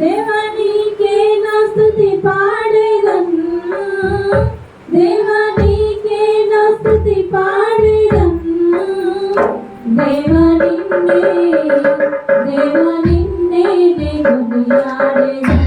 దేవునికే నా స్థుతి పాడేదన్నా. దేవునికే నా స్థుతి పాడేదన్నా. దేవా నిన్నే దేవా నిన్నే దేవుని ఆడేదన్నా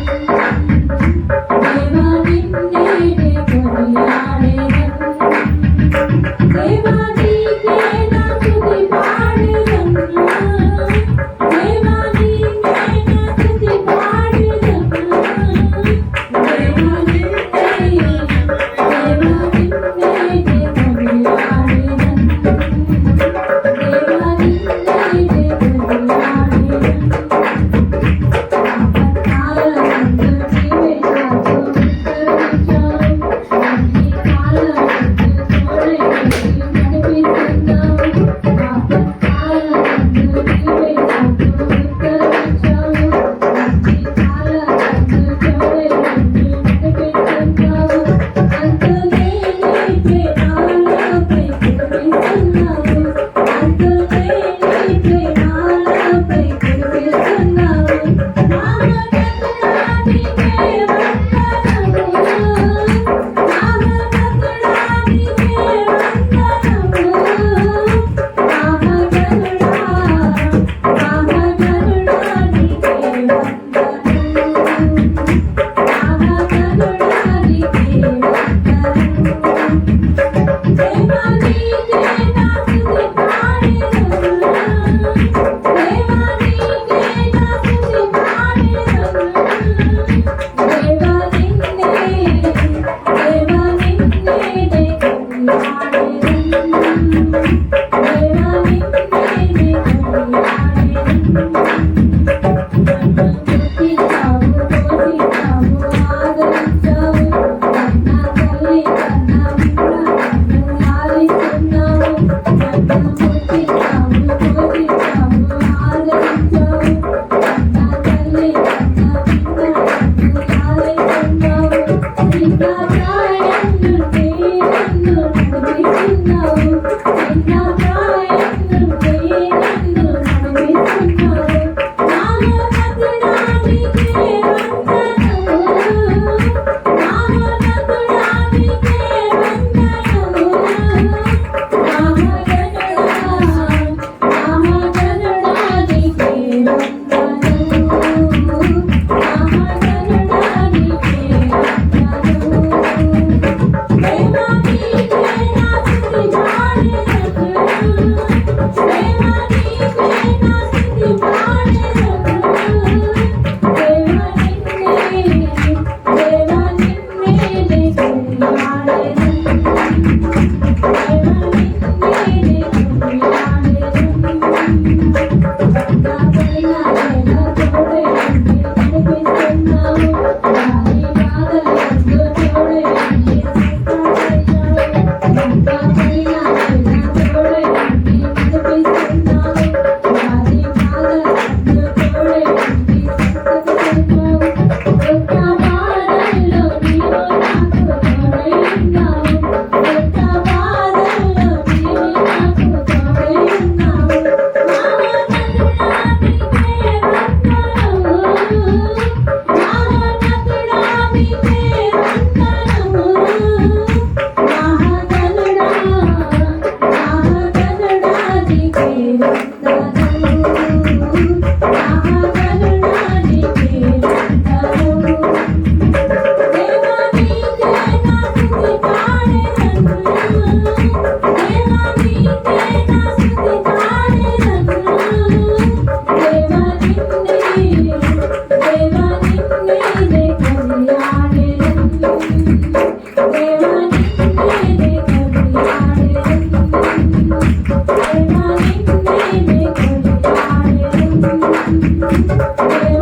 Thank you. Thank you.